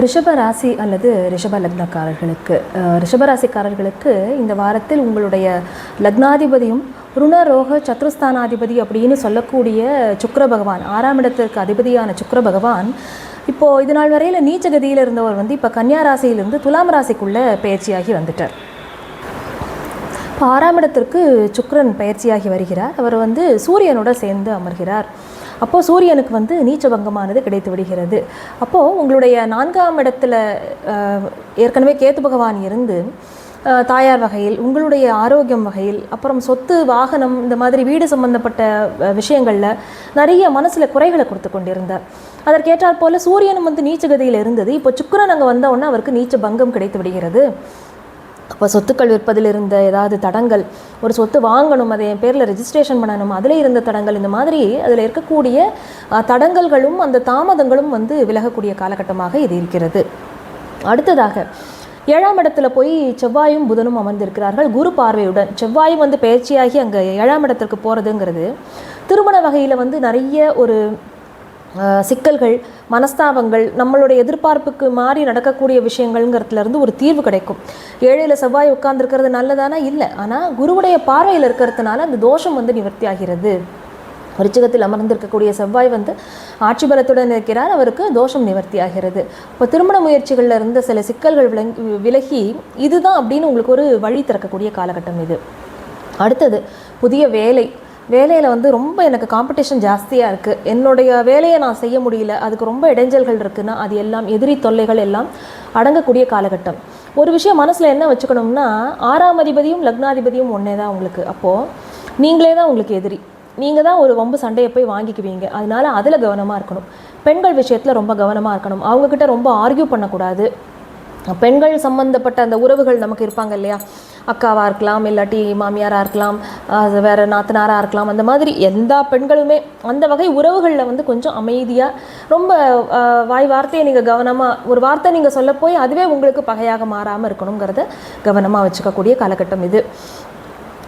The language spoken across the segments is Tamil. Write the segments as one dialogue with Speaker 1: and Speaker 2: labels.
Speaker 1: ரிஷப ராசி அல்லது ரிஷப லக்னக்காரர்களுக்கு ரிஷபராசிக்காரர்களுக்கு ரிஷப ராசிக்காரர்களுக்கு இந்த வாரத்தில் உங்களுடைய லக்னாதிபதியும் ருணரோக சத்ருஸ்தானாதிபதி அப்படின்னு சொல்லக்கூடிய சுக்கர பகவான் ஆறாம் இடத்திற்கு அதிபதியான சுக்கர பகவான் இப்போது இது நாள் வரையில் நீச்சகதியில் இருந்தவர் வந்து இப்போ கன்னியா ராசியிலிருந்து துலாம் ராசிக்குள்ளே பயிற்சியாகி வந்துட்டார். இப்போ ஆறாம் இடத்திற்கு சுக்கரன் பயிற்சியாகி வருகிறார். அவர் வந்து சூரியனோட சேர்ந்து அமர்கிறார். அப்போது சூரியனுக்கு வந்து நீச்சபங்கமானது கிடைத்து விடுகிறது அப்போது உங்களுடைய நான்காம் இடத்துல ஏற்கனவே கேத்து பகவான் இருந்து தாயார் வகையில் உங்களுடைய ஆரோக்கியம் வகையில் அப்புறம் சொத்து வாகனம் இந்த மாதிரி வீடு சம்பந்தப்பட்ட விஷயங்களில் நிறைய மனசில் குறைகளை கொடுத்து கொண்டிருந்தார். அதற்கேற்றாற் போல சூரியனும் வந்து நீச்சகதியில் இருந்தது. இப்போ சுக்கரன் அங்கே வந்த அவருக்கு நீச்ச பங்கம் கிடைத்து விடுகிறது அப்போ சொத்துக்கள் விற்பதில் இருந்த ஏதாவது தடங்கள் ஒரு சொத்து வாங்கணும் அதை என் பேரில் ரெஜிஸ்ட்ரேஷன் பண்ணணும் அதில் இருந்த தடங்கள் இந்த மாதிரி அதில் இருக்கக்கூடிய தடங்கல்களும் அந்த தாமதங்களும் வந்து விலகக்கூடிய காலகட்டமாக இது இருக்கிறது. அடுத்ததாக ஏழாம் இடத்துல போய் செவ்வாயும் புதனும் அமர்ந்திருக்கிறார்கள் குரு பார்வையுடன். செவ்வாயும் வந்து பயிற்சியாகி அங்கே ஏழாம் இடத்திற்கு போகிறதுங்கிறது திருமண வகையில் வந்து நிறைய ஒரு சிக்கல்கள் மனஸ்தாபங்கள் நம்மளுடைய எதிர்பார்ப்புக்கு மாறி நடக்கக்கூடிய விஷயங்கள்ங்கிறதுலேருந்து ஒரு தீர்வு கிடைக்கும். ஏழையில் செவ்வாய் உட்கார்ந்துருக்கிறது நல்லதானா? இல்லை. ஆனால் குருவுடைய பார்வையில் இருக்கிறதுனால அந்த தோஷம் வந்து நிவர்த்தி ஆகிறது விருச்சிகத்தில் அமர்ந்திருக்கக்கூடிய செவ்வாய் வந்து ஆட்சி பலத்துடன் இருக்கிறார். அவருக்கு தோஷம் நிவர்த்தி ஆகிறது இப்போ திருமண முயற்சிகளில் இருந்த சில சிக்கல்கள் விலங்கி விலகி இதுதான் அப்படின்னு உங்களுக்கு ஒரு வழி திறக்கக்கூடிய காலகட்டம் இது. அடுத்தது புதிய வேலை. வேலையில் வந்து ரொம்ப எனக்கு காம்படிஷன் ஜாஸ்தியாக இருக்குது என்னுடைய வேலையை நான் செய்ய முடியல அதுக்கு ரொம்ப இடைஞ்சல்கள் இருக்குன்னா அது எல்லாம் எதிரி தொல்லைகள் எல்லாம் அடங்கக்கூடிய காலகட்டம். ஒரு விஷயம் மனசில் என்ன வச்சுக்கணும்னா ஆறாம் அதிபதியும் லக்னாதிபதியும் ஒன்றே தான் உங்களுக்கு. அப்போது நீங்களே தான் உங்களுக்கு எதிரி. நீங்கள் தான் ஒரு வம்பு சண்டையை போய் வாங்கிக்குவீங்க. அதனால் அதில் கவனமாக இருக்கணும். பெண்கள் விஷயத்தில் ரொம்ப கவனமாக இருக்கணும். அவங்கக்கிட்ட ரொம்ப ஆர்கியூ பண்ணக்கூடாது. பெண்கள் சம்மந்தப்பட்ட அந்த உறவுகள் நமக்கு இருப்பாங்க இல்லையா? அக்காவாக இருக்கலாம் இல்லாட்டி மாமியாராக இருக்கலாம் அது வேறு நாத்தனாராக இருக்கலாம் அந்த மாதிரி எந்த பெண்களுமே அந்த வகை உறவுகளில் வந்து கொஞ்சம் அமைதியாக ரொம்ப வாய் வார்த்தையை நீங்கள் கவனமாக ஒரு வார்த்தை நீங்கள் சொல்ல போய் அதுவே உங்களுக்கு பகையாக மாறாமல் இருக்கணுங்கிறத கவனமாக வச்சுக்கக்கூடிய காலகட்டம் இது.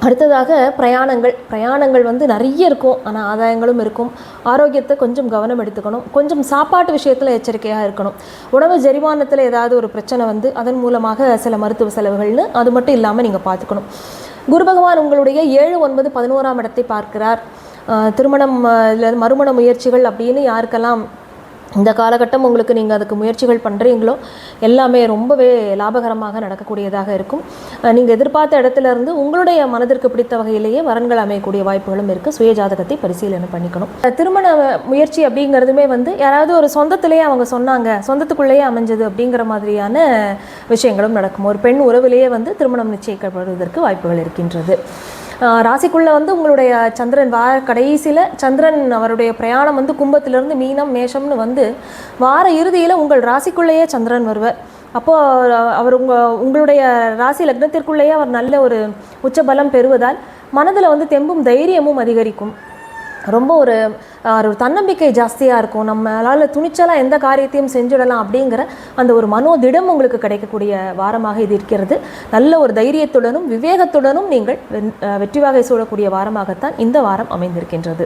Speaker 1: அடுத்ததாக பிரயாணங்கள். பிரயாணங்கள் வந்து நிறைய இருக்கும். ஆனால் ஆதாயங்களும் இருக்கும். ஆரோக்கியத்தை கொஞ்சம் கவனம் எடுத்துக்கணும். கொஞ்சம் சாப்பாட்டு விஷயத்தில் எச்சரிக்கையாக இருக்கணும். உணவு ஜெரிமானத்தில் ஏதாவது ஒரு பிரச்சனை வந்து அதன் மூலமாக சில மருத்துவ செலவுகள்னு அது மட்டும் இல்லாமல் நீங்கள் பார்த்துக்கணும் குரு பகவான் உங்களுடைய ஏழு ஒன்பது பதினோராம் இடத்தை பார்க்கிறார். திருமணம் இல்லை மறுமண முயற்சிகள் அப்படின்னு யாருக்கெல்லாம் இந்த காலகட்டம் உங்களுக்கு நீங்கள் அதுக்கு முயற்சிகள் பண்ணுறீங்களோ எல்லாமே ரொம்பவே லாபகரமாக நடக்கக்கூடியதாக இருக்கும். நீங்கள் எதிர்பார்த்த இடத்துல இருந்து உங்களுடைய மனதிற்கு பிடித்த வகையிலேயே வரன்கள் அமையக்கூடிய வாய்ப்புகளும் இருக்குது சுய ஜாதகத்தை பரிசீலனை பண்ணிக்கணும். திருமண முயற்சி அப்படிங்கிறதுமே வந்து யாராவது ஒரு சொந்தத்திலேயே அவங்க சொன்னாங்க சொந்தத்துக்குள்ளேயே அமைஞ்சது அப்படிங்கிற மாதிரியான விஷயங்களும் நடக்கும்? ஒரு பெண் உறவிலேயே வந்து திருமணம் நிச்சயிக்கப்படுவதற்கு வாய்ப்புகள் இருக்கின்றது. ராசிக்குள்ளே வந்து உங்களுடைய சந்திரன் வார கடைசியில் சந்திரன் அவருடைய பிரயாணம் வந்து கும்பத்திலிருந்து மீனம் மேஷம்னு வந்து வார இறுதியில் உங்கள் ராசிக்குள்ளேயே சந்திரன் வருவார். அப்போது அவர் உங்கள் உங்களுடைய ராசி லக்னத்திற்குள்ளேயே அவர் நல்ல ஒரு உச்சபலம் பெறுவதால் மனதில் வந்து தெம்பும் தைரியமும் அதிகரிக்கும். ரொம்ப ஒரு ஒரு தன்னம்பிக்கை ஜாஸ்தியாக இருக்கும். நம்மளால் துணிச்சலாக எந்த காரியத்தையும் செஞ்சுடலாம் அப்படிங்கிற அந்த ஒரு மனோதிடம் உங்களுக்கு கிடைக்கக்கூடிய வாரமாக இது இருக்கிறது. நல்ல ஒரு தைரியத்துடனும் விவேகத்துடனும் நீங்கள் வெற்றி வாகை சூழக்கூடிய வாரமாகத்தான் இந்த வாரம் அமைந்திருக்கின்றது.